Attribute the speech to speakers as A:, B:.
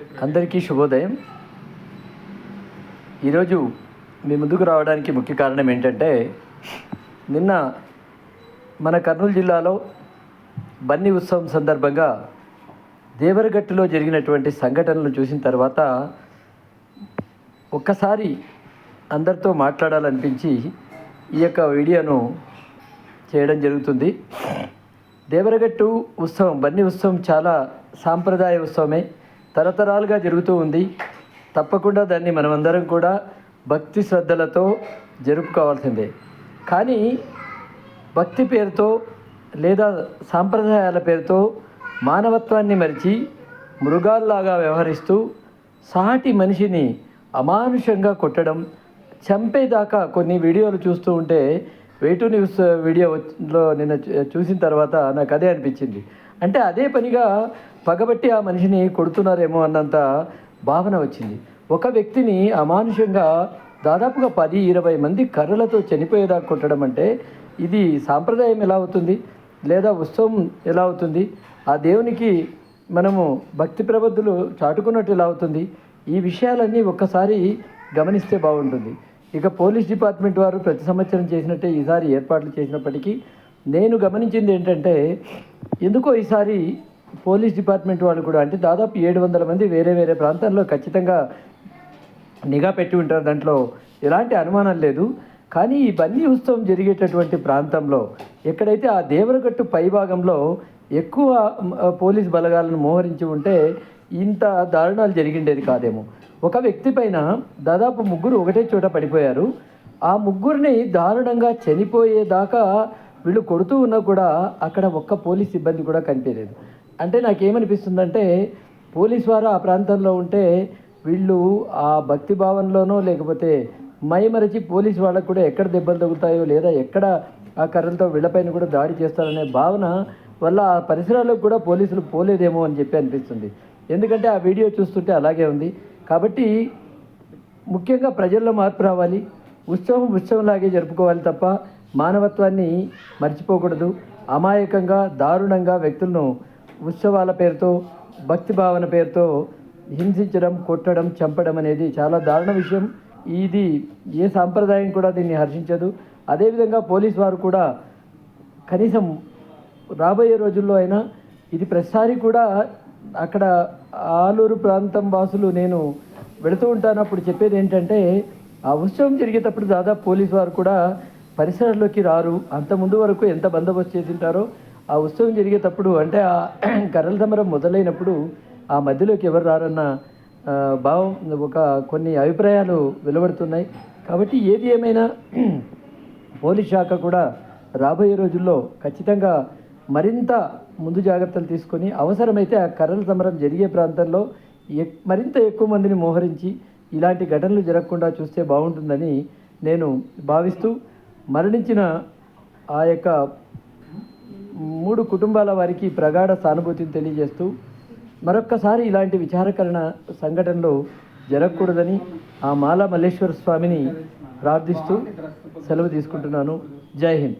A: అందరికీ శుభోదయం. ఈరోజు మీ ముందుకు రావడానికి ముఖ్య కారణం ఏంటంటే నిన్న మన కర్నూలు జిల్లాలో బన్నీ ఉత్సవం సందర్భంగా దేవరగట్టులో జరిగినటువంటి సంఘటనలు చూసిన తర్వాత ఒక్కసారి అందరితో మాట్లాడాలనిపించి ఈ యొక్క వీడియోను చేయడం జరుగుతుంది. దేవరగట్టు ఉత్సవం బన్నీ ఉత్సవం చాలా సాంప్రదాయ ఉత్సవమే. తరతరాలుగా జరుగుతూ ఉంది. తప్పకుండా దాన్ని మనమందరం కూడా భక్తి శ్రద్ధలతో జరుపుకోవాల్సిందే. కానీ భక్తి పేరుతో లేదా సాంప్రదాయాల పేరుతో మానవత్వాన్ని మరిచి మృగాల్లాగా వ్యవహరిస్తూ సాటి మనిషిని అమానుషంగా కొట్టడం చంపేదాకా కొన్ని వీడియోలు చూస్తూ ఉంటే వేటు న్యూస్ వీడియోలో నిన్న చూసిన తర్వాత నాకు అదే అనిపించింది. అంటే అదే పనిగా పగబట్టి ఆ మనిషిని కొడుతున్నారేమో అన్నంత భావన వచ్చింది. ఒక వ్యక్తిని అమానుషంగా దాదాపుగా పది ఇరవై మంది కర్రలతో చనిపోయేదాకా కొట్టడం అంటే ఇది సాంప్రదాయం ఎలా అవుతుంది? లేదా ఉత్సవం ఎలా అవుతుంది? ఆ దేవునికి మనము భక్తి ప్రబద్ధులు చాటుకున్నట్టు ఎలా అవుతుంది? ఈ విషయాలన్నీ ఒక్కసారి గమనిస్తే బాగుంటుంది. ఇక పోలీస్ డిపార్ట్మెంట్ వారు ప్రతి సంవత్సరం చేసినట్టే ఈసారి ఏర్పాట్లు చేసినప్పటికీ నేను గమనించింది ఏంటంటే ఎందుకో ఈసారి పోలీస్ డిపార్ట్మెంట్ వాళ్ళు కూడా అంటే దాదాపు ఏడు వందల మంది వేరే వేరే ప్రాంతాల్లో ఖచ్చితంగా నిఘా పెట్టి ఉంటారు. దాంట్లో ఎలాంటి అనుమానం లేదు. కానీ ఈ బన్నీ ఉత్సవం జరిగేటటువంటి ప్రాంతంలో ఎక్కడైతే ఆ దేవరగట్టు పైభాగంలో ఎక్కువ పోలీస్ బలగాలను మోహరించి ఉంటే ఇంత దారుణాలు జరిగిండేది కాదేమో. ఒక వ్యక్తి పైన దాదాపు ముగ్గురు ఒకటే చోట పడిపోయారు. ఆ ముగ్గురిని దారుణంగా చనిపోయేదాకా వీళ్ళు కొడుతూ ఉన్నా కూడా అక్కడ ఒక్క పోలీస్ సిబ్బంది కూడా కనిపించలేదు. అంటే నాకేమనిపిస్తుందంటే పోలీస్ వారు ఆ ప్రాంతంలో ఉంటే వీళ్ళు ఆ భక్తి భావంలోనో లేకపోతే మైమరచి పోలీస్ వాళ్ళకు కూడా ఎక్కడ దెబ్బలు తగులుతాయో లేదా ఎక్కడ ఆ కర్రలతో వీళ్ళపైన కూడా దాడి చేస్తారనే భావన వల్ల ఆ పరిసరాలకు కూడా పోలీసులు పోలేదేమో అని చెప్పి అనిపిస్తుంది. ఎందుకంటే ఆ వీడియో చూస్తుంటే అలాగే ఉంది. కాబట్టి ముఖ్యంగా ప్రజల్లో మార్పు రావాలి. ఉత్సవం ఉత్సవంలాగే జరుపుకోవాలి తప్ప మానవత్వాన్ని మర్చిపోకూడదు. అమాయకంగా దారుణంగా వ్యక్తులను ఉత్సవాల పేరుతో భక్తి భావన పేరుతో హింసించడం కొట్టడం చంపడం అనేది చాలా దారుణ విషయం. ఇది ఏ సాంప్రదాయం కూడా దీన్ని హర్షించదు. అదేవిధంగా పోలీస్ వారు కూడా కనీసం రాబోయే రోజుల్లో అయినా ఇది ప్రతిసారి కూడా అక్కడ ఆలూరు ప్రాంతం వాసులు నేను వెళుతూ ఉంటాను. అప్పుడు చెప్పేది ఏంటంటే ఆ ఉత్సవం జరిగేటప్పుడు దాదాపు పోలీసు వారు కూడా పరిసరాల్లోకి రారు. అంత ముందు వరకు ఎంత బందోబస్తు చేసి ఉంటారో ఆ ఉత్సవం జరిగేటప్పుడు అంటే ఆ కర్రల సమరం మొదలైనప్పుడు ఆ మధ్యలోకి ఎవరు రారన్న భావం ఒక కొన్ని అభిప్రాయాలు వెలువడుతున్నాయి. కాబట్టి ఏది ఏమైనా పోలీస్ శాఖ కూడా రాబోయే రోజుల్లో ఖచ్చితంగా మరింత ముందు జాగ్రత్తలు తీసుకొని అవసరమైతే ఆ కర్రల సమరం జరిగే ప్రాంతంలో ఎక్- మరింత ఎక్కువ మందిని మోహరించి ఇలాంటి ఘటనలు జరగకుండా చూస్తే బాగుంటుందని నేను భావిస్తూ మరణించిన ఆ యొక్క మూడు కుటుంబాల వారికి ప్రగాఢ సానుభూతిని తెలియజేస్తూ మరొక్కసారి ఇలాంటి విచారకరణ సంఘటనలు జరగకూడదని ఆ మాల మల్లేశ్వర స్వామిని ప్రార్థిస్తూ సెలవు తీసుకుంటున్నాను. జై హింద్.